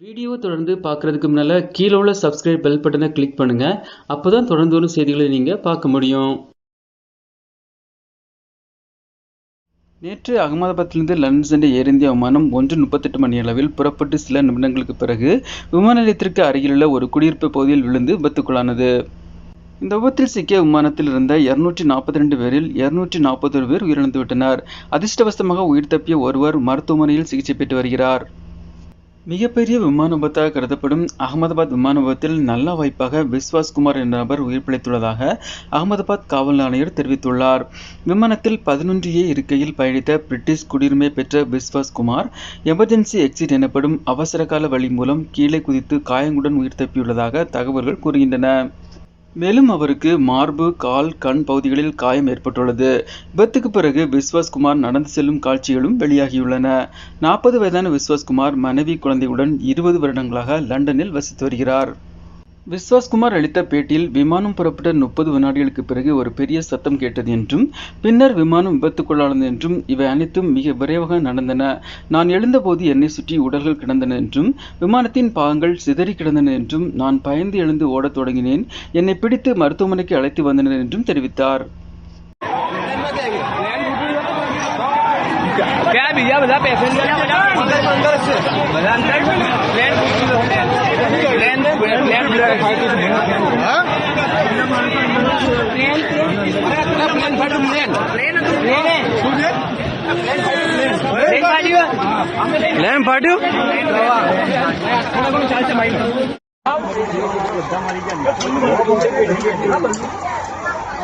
வீடியோவை தொடர்ந்து பார்க்குறதுக்கு முன்னால் கீழே உள்ள சப்ஸ்கிரைப் பெல் பட்டனை கிளிக் பண்ணுங்கள் அப்போ தான் தொடர்ந்து வரும் செய்திகளை நீங்கள் பார்க்க முடியும். நேற்று அகமதாபாத்திலிருந்து லண்டன் சென்ற ஏர் இந்தியா விமானம் ஒன்று முப்பத்தெட்டு மணி அளவில் புறப்பட்டு சில நிமிடங்களுக்கு பிறகு விமான நிலையத்திற்கு அருகிலுள்ள ஒரு குடியிருப்பு பகுதியில் விழுந்து விபத்துக்குள்ளானது. இந்த விபத்தில் சிக்கிய விமானத்தில் இருந்த இருநூற்றி நாற்பத்தி ரெண்டு பேரில் இருநூற்றி நாற்பத்தொரு பேர் உயிரிழந்து விட்டனர் அதிர்ஷ்டவசமாக உயிர் தப்பிய ஒருவர் மருத்துவமனையில் சிகிச்சை பெற்று வருகிறார். மிகப்பெரிய விமான விபத்தாக கருதப்படும் அகமதாபாத் விமான விபத்தில் நல்ல வாய்ப்பாக விஸ்வாஸ் குமார் என்ற நபர் உயிர் பிழைத்துள்ளதாக அகமதாபாத் காவல் ஆணையர் தெரிவித்துள்ளார். விமானத்தில் பதினொன்று ஏ இருக்கையில் பயணித்த பிரிட்டிஷ் குடியுரிமை பெற்ற விஸ்வாஸ் குமார் எமர்ஜென்சி எக்ஸிட் எனப்படும் அவசரகால வழி மூலம் கீழே குதித்து காயங்களுடன் உயிர் தப்பியுள்ளதாக தகவல்கள் கூறுகின்றன. மேலும் அவருக்கு மார்பு கால் கண் பகுதிகளில் காயம் ஏற்பட்டுள்ளது. விபத்துக்கு பிறகு விஸ்வாஸ்குமார் நடந்து செல்லும் காட்சிகளும் வெளியாகியுள்ளன. நாற்பது வயதான விஸ்வாஸ்குமார் மனைவி குழந்தையுடன் இருபது வருடங்களாக லண்டனில் வசித்து வருகிறார். விஸ்வாஸ் குமார் அளித்த பேட்டியில் விமானம் புறப்பட்ட முப்பது வினாடிகளுக்கு பிறகு ஒரு பெரிய சத்தம் கேட்டது என்றும் பின்னர் விமானம் விபத்துக்குள்ளானது என்றும் இவை அனைத்தும் மிக விரைவாக நடந்தன நான் எழுந்தபோது என்னை சுற்றி உடல்கள் கிடந்தன என்றும் விமானத்தின் பாகங்கள் சிதறி கிடந்தன என்றும் நான் பயந்து எழுந்து ஓடத் தொடங்கினேன் என்னை பிடித்து மருத்துவமனைக்கு அழைத்து வந்தனர் என்றும் தெரிவித்தார் क्या भैया बता पैसे પ્લેન ફાટ્યું બધા મારી ગયા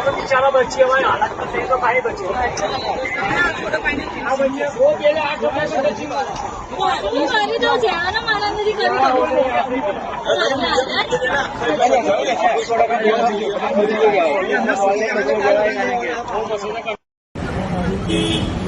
अगर बेचारा बच्ची हमारे हालत में नहीं तो આઠ વર્ષ